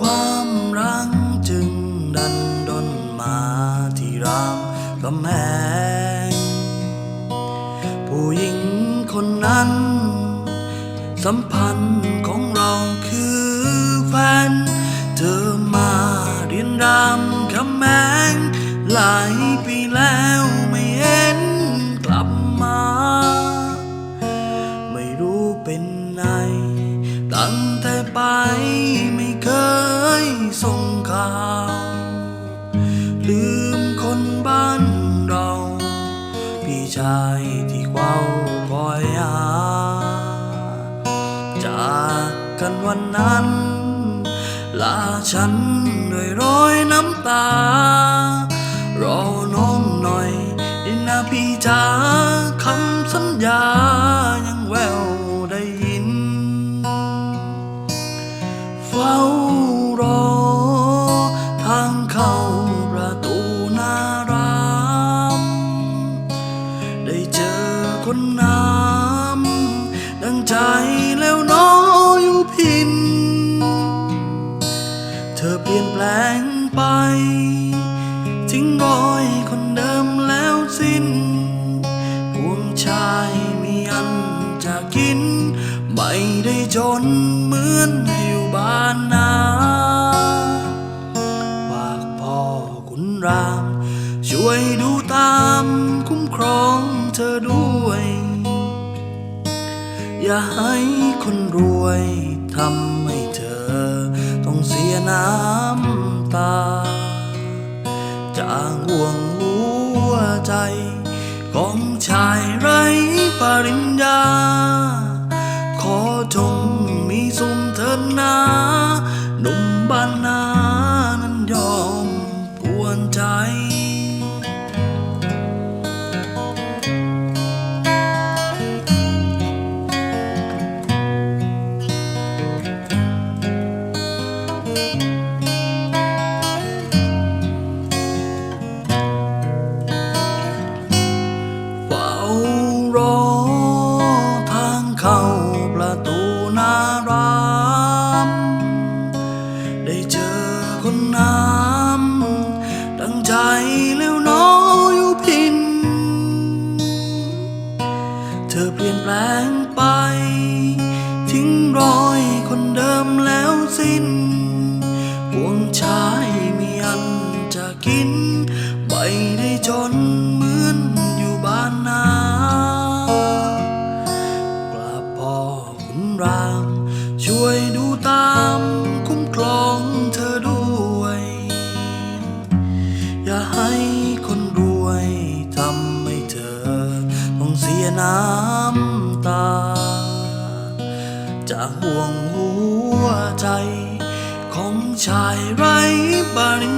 ความรักจึงดันดนมาที่รามกำแหงผู้หญิงคนนั้น สัมพันธ์ ส่งข่าว ลืมคนบ้านเรา พี่ชายที่เฝ้าคอยหา จากกันวันนั้น ลาฉันด้วยรอยน้ำตา รอน้องหน่อยนะพี่จ๋าคำสัญญา ใจแล้วน้ออยู่พิน เธอเปลี่ยนแปลงไป ทิ้งรอยคนเดิมแล้วสิ้นพวงชายมีอันจะกิน ไม่ได้จนเหมือนอยู่บ้านนาฝากพ่อคุณราม ช่วยดูตามคุ้มครองเธอด้วย อย่าให้คนรวยทำให้เธอ ต้องเสียน้ำตา จากห่วงหัวใจ ของชายไร้ปริญญา อเปลี่ยนแปลงไป ทิ้งรอยคนเดิมแล้วสิ้นพวงชายมีอันจะกิน ไม่ได้จน จากห่วงหัวใจ ของชายไร้บริ